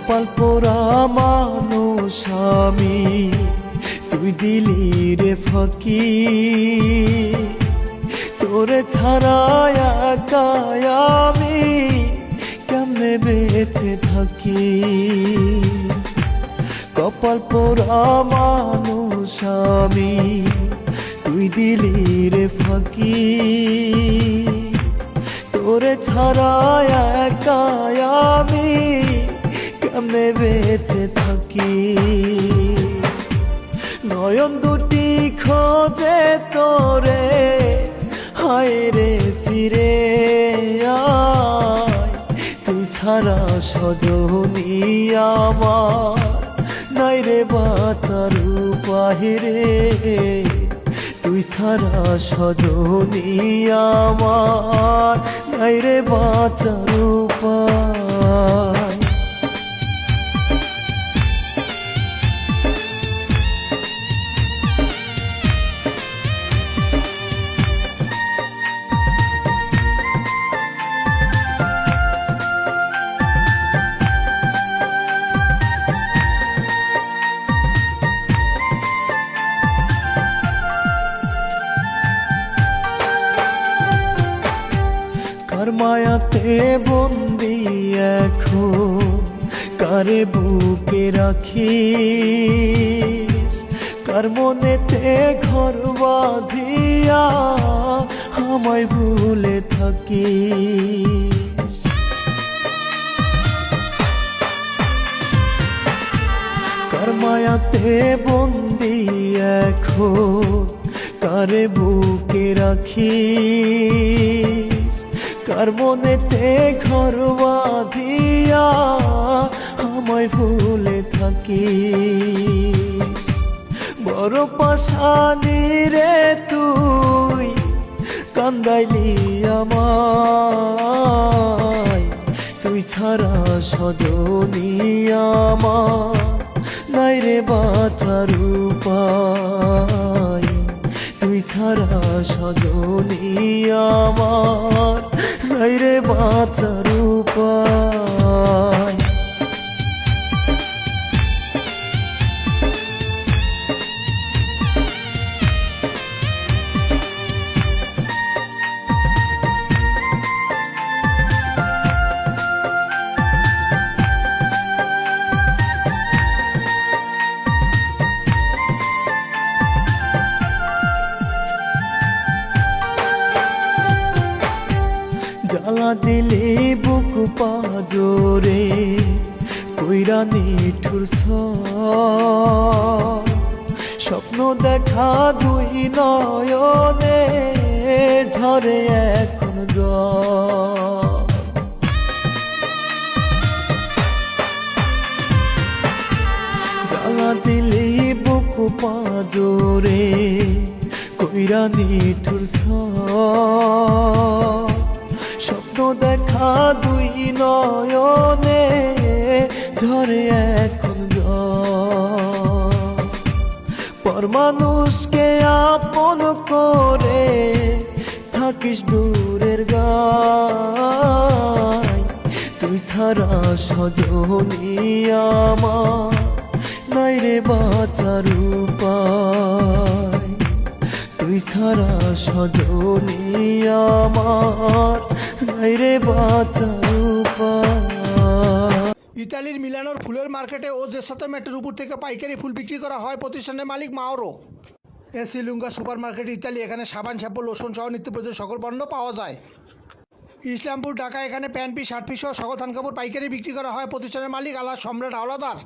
কপাল পোড়া মানুষ আমি। তুই দিলি রে ফকি তোরে ছাড়া একা আমি কেমনে বেঁচে থাকি? কপাল পোড়া মানুষ আমি, তুই দিলি রে ফাঁকি তোরে ছাড়া একা আমি কেমনে বেঁচে থাকি। নয়ন দুটি খোঁজে তোরে, হায় রে ফিরে তুই ছাড়া সজনী আমার, নাই রে বাঁচার বাহিরে তুই ছাড়া সজনী আমার, নাই রে বাঁচার মায়াতে বন্দি এখন কারে বুকে রাখি কার মনেতে ঘর বাঁধিয়া আমায় ভুলে থাকি কার মায়াতে বন্দি এখন কারে বুকে রাখি কার মনেতে ঘর বাঁধিয়া আমায় ভুলে থাকি বড় পাশানি রে তুই, কান্দাইলি আমায়। তুই ছাড়া সজনী আমার, নাই রে বাঁচার উপায় তুই ছাড়া সজনী আমার। রে জ্বালা দিলে বুক পাজরে কইরা নিঠুর স্বপ্ন দেখা দুই নয়নে ঝরে এখন জল জ্বালা দিলে বুক পাজরে কইরা নিঠুর দুই নয়নে ঝরে এখন। পর মানুষকে আপন করে থাকিস দূরের গায় তুই ছাড়া সজনী আমার, নাই রে বাঁচার উপায় তুই ছাড়া সজনী আমার রে ইতালির মিলানোর ফুলের মার্কেটে ও যে সাথে মেটের উপর থেকে পাইকারি ফুল বিক্রি করা হয় প্রতিষ্ঠানের মালিক মাওরো। এ লুঙ্গা সুপার মার্কেট ইতালি, এখানে সাবান, শ্যাম্পু, লোশন সহ নিত্য প্রয়োজন সকল পণ্য পাওয়া যায়। ইসলামপুর, ঢাকা, এখানে প্যান্ট পিস শার্ট পিস সহ সকল থান কাপড় পাইকারি বিক্রি করা হয় প্রতিষ্ঠানের মালিক আল্লাহ সম্রাট আওলাদার